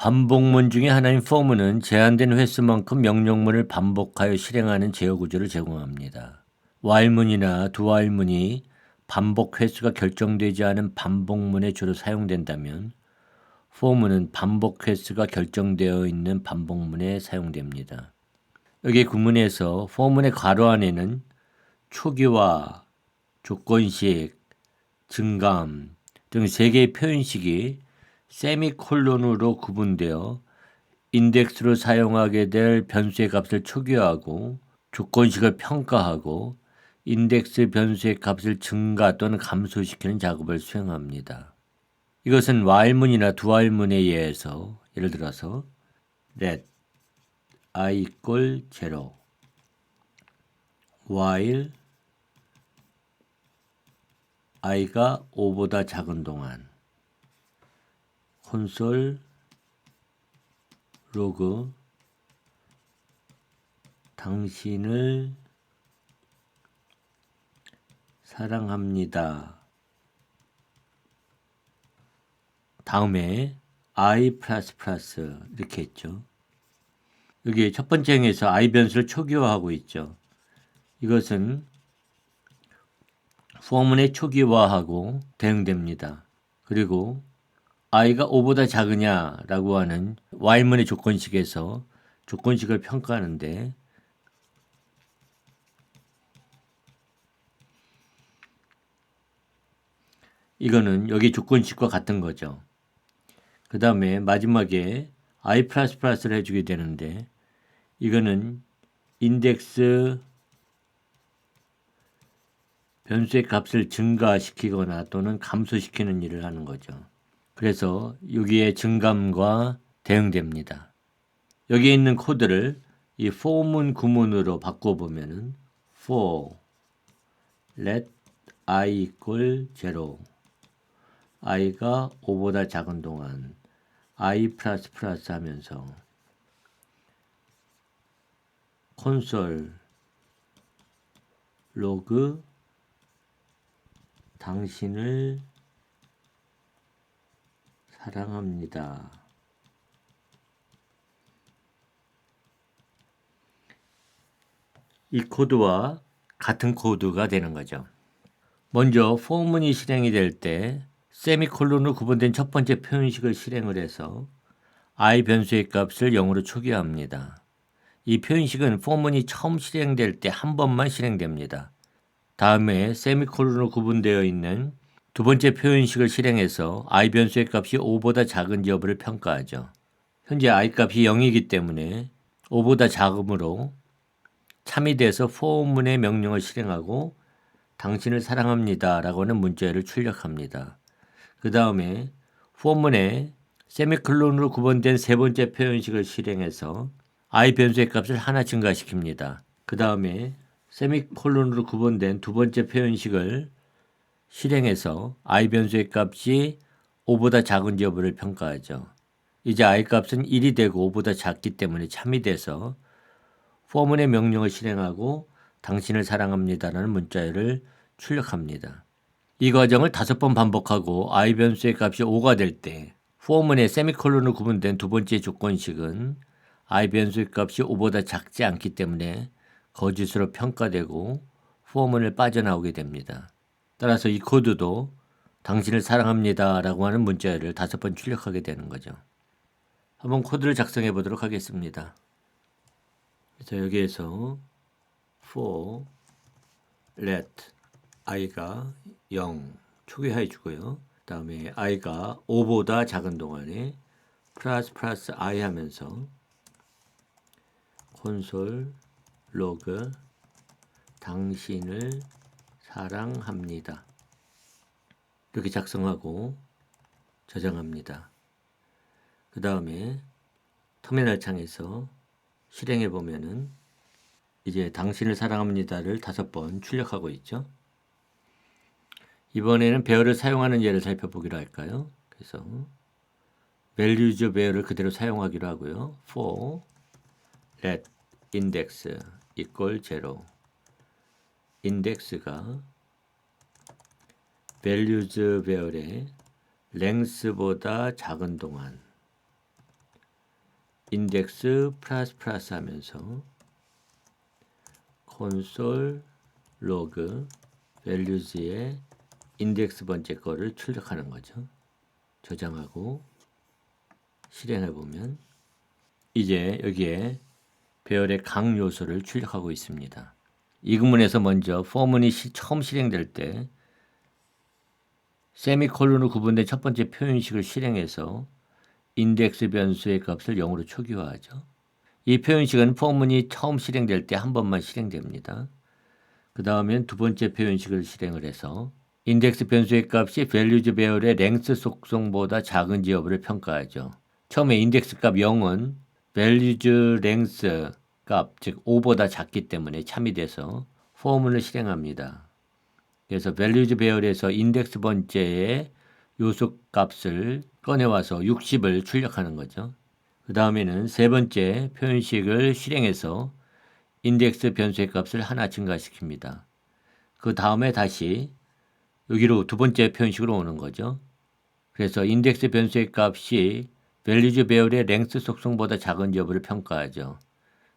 반복문 중에 하나인 for는 제한된 횟수만큼 명령문을 반복하여 실행하는 제어 구조를 제공합니다. while문이나 doWhile문이 반복 횟수가 결정되지 않은 반복문에 주로 사용된다면 for문은 반복 횟수가 결정되어 있는 반복문에 사용됩니다. 여기 구문에서 for문의 괄호 안에는 초기화, 조건식, 증감 등 세 개의 표현식이 세미콜론으로 구분되어 인덱스로 사용하게 될 변수의 값을 초기화하고 조건식을 평가하고 인덱스 변수의 값을 증가 또는 감소시키는 작업을 수행합니다. 이것은 while문이나 doWhile문에 의해서 예를 들어서 let i equal 0 while i가 5보다 작은 동안 콘솔 로그 당신을 사랑합니다. 다음에 i 이렇게 했죠. 여기 첫 번째 행에서 i 변수를 초기화하고 있죠. 이것은 포문의 초기화하고 대응됩니다. 그리고 i가 5보다 작으냐라고 하는 while문의 조건식에서 조건식을 평가하는데 이거는 여기 조건식과 같은 거죠. 그 다음에 마지막에 i 플러스 플러스를 해주게 되는데 이거는 인덱스 변수의 값을 증가시키거나 또는 감소시키는 일을 하는 거죠. 그래서 여기에 증감과 대응됩니다. 여기에 있는 코드를 이 for문 구문으로 바꿔보면은 for let i equal 0 i가 5보다 작은 동안 i 플러스 플러스 하면서 콘솔 로그 당신을 사랑합니다. 이 코드와 같은 코드가 되는 거죠. 먼저 포문이 실행이 될 때 세미콜론으로 구분된 첫 번째 표현식을 실행을 해서 i 변수의 값을 0으로 초기화합니다. 이 표현식은 포문이 처음 실행될 때 한 번만 실행됩니다. 다음에 세미콜론으로 구분되어 있는 두 번째 표현식을 실행해서 i 변수의 값이 5보다 작은지 여부를 평가하죠. 현재 i 값이 0이기 때문에 5보다 작음으로 참이 돼서 포문의 명령을 실행하고 당신을 사랑합니다 라고 하는 문자를 출력합니다. 그 다음에 포문에 세미클론으로 구분된 세 번째 표현식을 실행해서 i 변수의 값을 하나 증가시킵니다. 그 다음에 세미콜론으로 구분된 두 번째 표현식을 실행해서 i 변수의 값이 5보다 작은지 여부를 평가하죠. 이제 i 값은 1이 되고 5보다 작기 때문에 참이 돼서 포문의 명령을 실행하고 당신을 사랑합니다라는 문자를 출력합니다. 이 과정을 다섯 번 반복하고 i 변수의 값이 5가 될 때 포문의 세미콜론으로 구분된 두 번째 조건식은 i 변수의 값이 5보다 작지 않기 때문에 거짓으로 평가되고 포문을 빠져나오게 됩니다. 따라서 이 코드도 당신을 사랑합니다 라고 하는 문자를 다섯 번 출력하게 되는 거죠. 한번 코드를 작성해 보도록 하겠습니다. 그래서 여기에서 for let i가 0 초기화해 주고요. 그 다음에 i가 5보다 작은 동안에 플러스 플러스 i 하면서 콘솔 로그 당신을 사랑합니다. 이렇게 작성하고 저장합니다. 그 다음에 터미널 창에서 실행해 보면은 이제 당신을 사랑합니다를 다섯 번 출력하고 있죠. 이번에는 배열을 사용하는 예를 살펴보기로 할까요? 그래서 values 배열을 그대로 사용하기로 하고요. for let index equal 0 인덱스가 values 배열의 length보다 작은 동안 인덱스 플러스 플러스 하면서 콘솔 로그 밸류즈의 인덱스 번째 거를 출력하는 거죠. 저장하고 실행해 보면 이제 여기에 배열의 각 요소를 출력하고 있습니다. 이 구문에서 먼저 포문이 시, 처음 실행될 때 세미콜론으로 구분된 첫 번째 표현식을 실행해서 인덱스 변수의 값을 0으로 초기화하죠. 이 표현식은 포문이 처음 실행될 때 한 번만 실행됩니다. 그 다음엔 두 번째 표현식을 실행을 해서 인덱스 변수의 값이 values 배열의 랭스 속성보다 작은지 여부를 평가하죠. 처음에 인덱스 값 0은 values length 값, 즉 5보다 작기 때문에 참이 돼서 포문을 실행합니다. 그래서 values 배열에서 인덱스 번째의 요소 값을 꺼내와서 60을 출력하는 거죠. 그 다음에는 세 번째 표현식을 실행해서 인덱스 변수의 값을 하나 증가시킵니다. 그 다음에 다시 여기로 두 번째 표현식으로 오는 거죠. 그래서 인덱스 변수의 값이 values 배열의 랭스 속성보다 작은 여부를 평가하죠.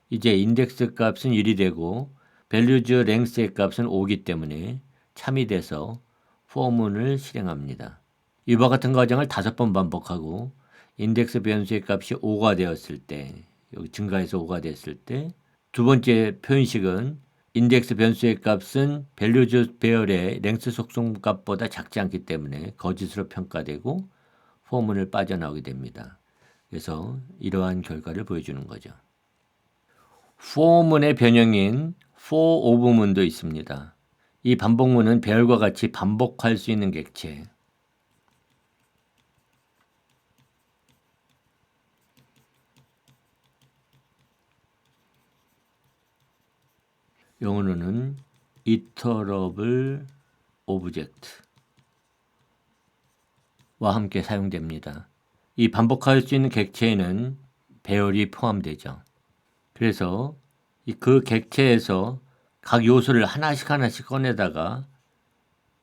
이제 인덱스 값은 1이 되고 values length의 값은 5기 때문에 참이 돼서 포문을 실행합니다. 이와 같은 과정을 다섯 번 반복하고 인덱스 변수의 값이 5가 되었을 때 여기 증가해서 5가 됐을 때 두 번째 표현식은 인덱스 변수의 값은 밸류즈 배열의 랭스 속성 값보다 작지 않기 때문에 거짓으로 평가되고 포문을 빠져나오게 됩니다. 그래서 이러한 결과를 보여주는 거죠. 포문의 변형인 for 오브문도 있습니다. 이 반복문은 배열과 같이 반복할 수 있는 객체. 영어로는 iterable object와 함께 사용됩니다. 이 반복할 수 있는 객체에는 배열이 포함되죠. 그래서 그 객체에서 각 요소를 하나씩 하나씩 꺼내다가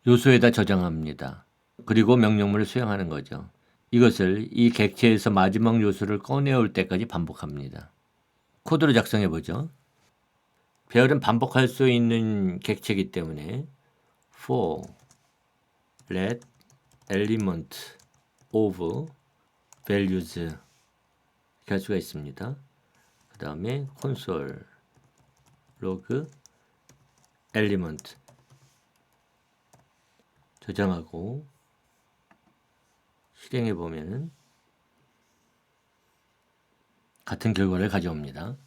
요소에다 저장합니다. 그리고 명령문을 수행하는 거죠. 이것을 이 객체에서 마지막 요소를 꺼내올 때까지 반복합니다. 코드로 작성해 보죠. 배열은 반복할 수 있는 객체이기 때문에 for let element of values 이렇게 할 수가 있습니다. 그 다음에 console log element 저장하고 실행해 보면은 같은 결과를 가져옵니다.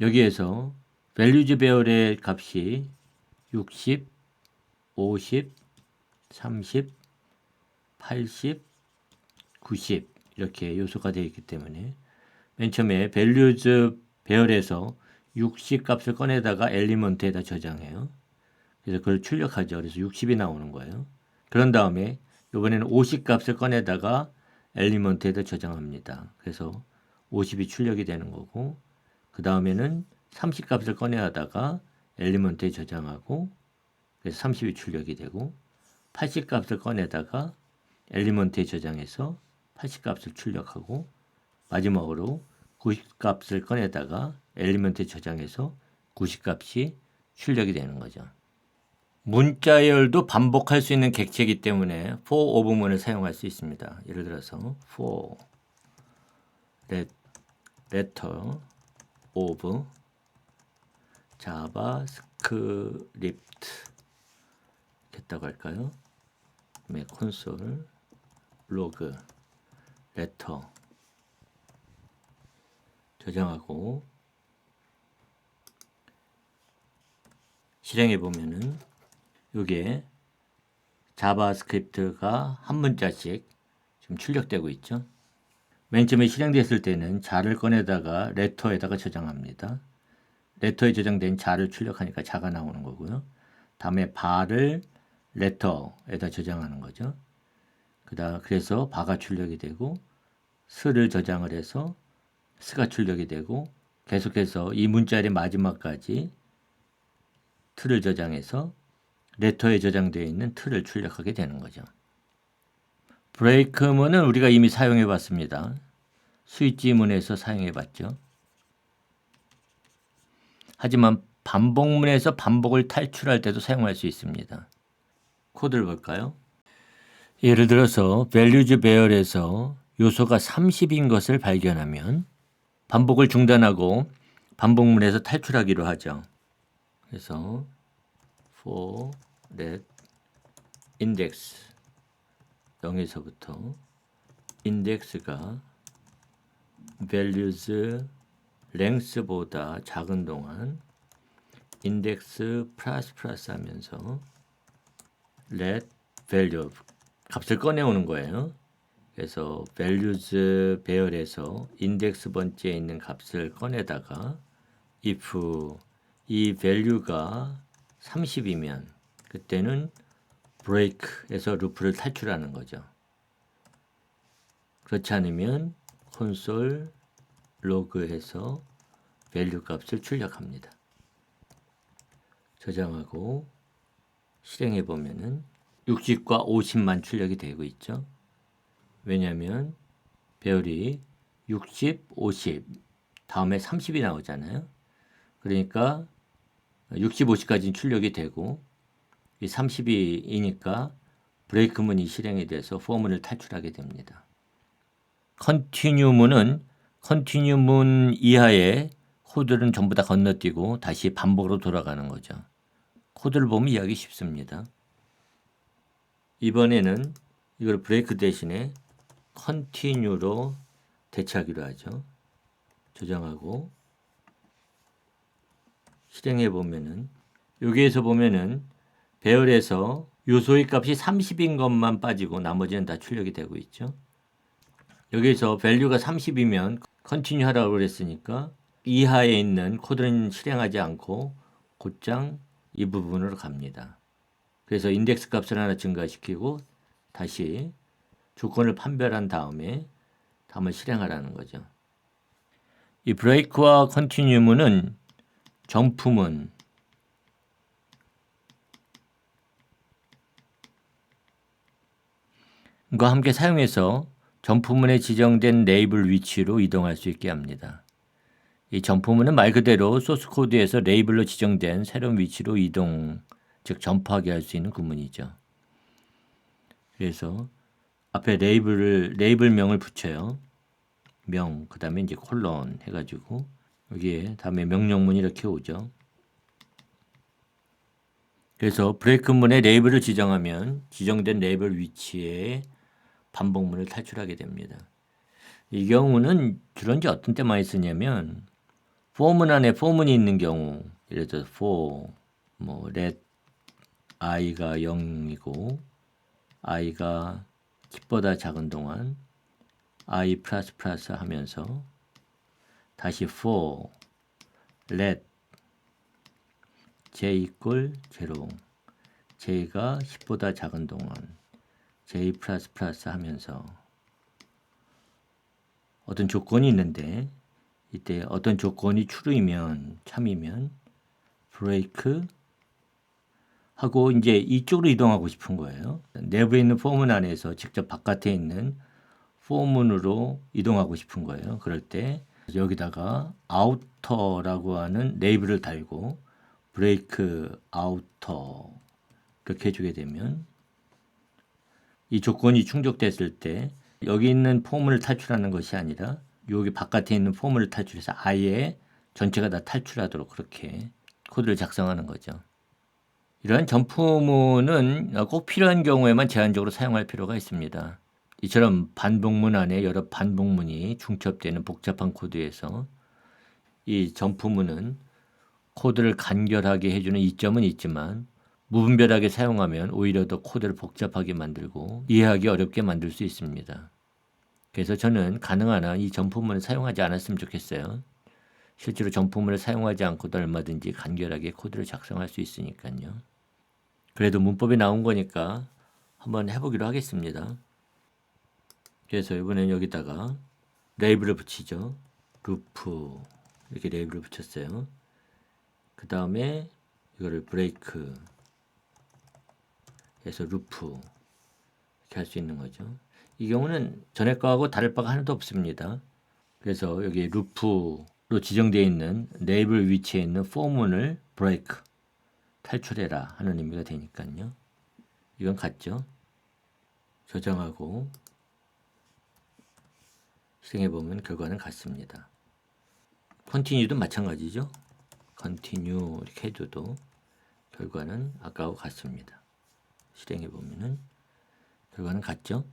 여기에서 values 배열의 값이 60, 50, 30, 80, 90 이렇게 요소가 되어 있기 때문에 맨 처음에 values 배열에서 60 값을 꺼내다가 엘리먼트에다 저장해요. 그래서 그걸 출력하죠. 그래서 60이 나오는 거예요. 그런 다음에 이번에는 50 값을 꺼내다가 엘리먼트에다 저장합니다. 그래서 50이 출력이 되는 거고 그 다음에는 30 값을 꺼내다가 엘리먼트에 저장하고 그래서 30이 출력이 되고 80 값을 꺼내다가 엘리먼트에 저장해서 80 값을 출력하고 마지막으로 90 값을 꺼내다가 엘리먼트에 저장해서 90 값이 출력이 되는 거죠. 문자열도 반복할 수 있는 객체이기 때문에 for 오브문을 사용할 수 있습니다. 예를 들어서 for letter of 자바스크립트 됐다고 할까요? 그다음에 콘솔 로그 레터 저장하고 실행해 보면은 이게 자바스크립트가 한 문자씩 지금 출력되고 있죠. 맨 처음에 실행됐을 때는 자를 꺼내다가 레터에다가 저장합니다. 레터에 저장된 자를 출력하니까 자가 나오는 거고요. 다음에 바를 레터에다 저장하는 거죠. 그다 그래서 바가 출력이 되고 스를 저장을 해서 스가 출력이 되고 계속해서 이 문자의 마지막까지 틀을 저장해서 레터에 저장되어 있는 틀을 출력하게 되는 거죠. 브레이크문은 우리가 이미 사용해 봤습니다. 스위치문에서 사용해 봤죠. 하지만 반복문에서 반복을 탈출할 때도 사용할 수 있습니다. 코드를 볼까요? 예를 들어서 values 배열에서 요소가 30인 것을 발견하면 반복을 중단하고 반복문에서 탈출하기로 하죠. 그래서 for let index 0에서부터 index가 values length보다 작은 동안 index 하면서 let value 값을 꺼내오는 거예요. 그래서 values 배열에서 index 번째에 있는 값을 꺼내다가 if 이 value가 30이면 그때는 break에서 루프를 탈출하는 거죠. 그렇지 않으면 콘솔 로그해서 value 값을 출력합니다. 저장하고 실행해 보면은 60과 50만 출력이 되고 있죠. 왜냐하면 배열이 60, 50 다음에 30이 나오잖아요. 그러니까 60, 50까지는 출력이 되고 이 30이니까 브레이크문이 실행이 돼서 포문을 탈출하게 됩니다. 컨티뉴문은 컨티뉴문 이하의 코드는 전부 다 건너뛰고 다시 반복으로 돌아가는 거죠. 코드를 보면 이해하기 쉽습니다. 이번에는 이걸 브레이크 대신에 컨티뉴로 대체하기로 하죠. 조정하고 실행해 보면은 여기에서 보면은 배열에서 요소의 값이 30인 것만 빠지고 나머지는 다 출력이 되고 있죠. 여기에서 value가 30이면 컨티뉴 하라고 그랬으니까 이하에 있는 코드는 실행하지 않고 곧장 이 부분으로 갑니다. 그래서 인덱스 값을 하나 증가시키고 다시 조건을 판별한 다음에 다음을 실행하라는 거죠. 이 브레이크와 컨티뉴문은 정품은 과 함께 사용해서 점프문에 지정된 레이블 위치로 이동할 수 있게 합니다. 이 점프문은 말 그대로 소스 코드에서 레이블로 지정된 새로운 위치로 이동, 즉 점프하게 할 수 있는 구문이죠. 그래서 앞에 레이블을 레이블명을 붙여요. 명, 그 다음에 이제 콜론 해가지고 여기에 다음에 명령문이 이렇게 오죠. 그래서 브레이크문에 레이블을 지정하면 지정된 레이블 위치에 반복문을 탈출하게 됩니다. 이 경우는 주로 이제 어떤 때 많이 쓰냐면 포문 안에 포문이 있는 경우 예를 들어서 for 뭐 let i가 0이고 i가 10보다 작은 동안 i 플러스 플러스 하면서 다시 for let j equal 0 j가 10보다 작은 동안 j 플러스 플러스 하면서 어떤 조건이 있는데 이때 어떤 조건이 true이면 참이면 break 하고 이제 이쪽으로 이동하고 싶은 거예요. 내부에 있는 포문 안에서 직접 바깥에 있는 포문으로 이동하고 싶은 거예요. 그럴 때 여기다가 아우터라고 하는 레이블을 달고 브레이크 아우터 이렇게 해주게 되면 이 조건이 충족됐을 때 여기 있는 폼을 탈출하는 것이 아니라 여기 바깥에 있는 폼을 탈출해서 아예 전체가 다 탈출하도록 그렇게 코드를 작성하는 거죠. 이러한 점프문은 꼭 필요한 경우에만 제한적으로 사용할 필요가 있습니다. 이처럼 반복문 안에 여러 반복문이 중첩되는 복잡한 코드에서 이 점프문은 코드를 간결하게 해주는 이점은 있지만 무분별하게 사용하면 오히려 더 코드를 복잡하게 만들고 이해하기 어렵게 만들 수 있습니다. 그래서 저는 가능한 한 이 점프문을 사용하지 않았으면 좋겠어요. 실제로 점프문을 사용하지 않고도 얼마든지 간결하게 코드를 작성할 수 있으니까요. 그래도 문법이 나온 거니까 한번 해보기로 하겠습니다. 그래서 이번엔 여기다가 레이블을 붙이죠. 루프 이렇게 레이블을 붙였어요. 그 다음에 이거를 브레이크 해서 루프 이렇게 할 수 있는 거죠. 이 경우는 전에 거하고 다를 바가 하나도 없습니다. 그래서 여기 루프로 지정되어 있는 네이블 위치에 있는 포문을 브레이크 탈출해라 하는 의미가 되니까요. 이건 같죠. 저장하고 실행해 보면 결과는 같습니다. 컨티뉴도 마찬가지죠. 컨티뉴 이렇게 해줘도 결과는 아까와 같습니다. 실행해 보면은 결과는 같죠.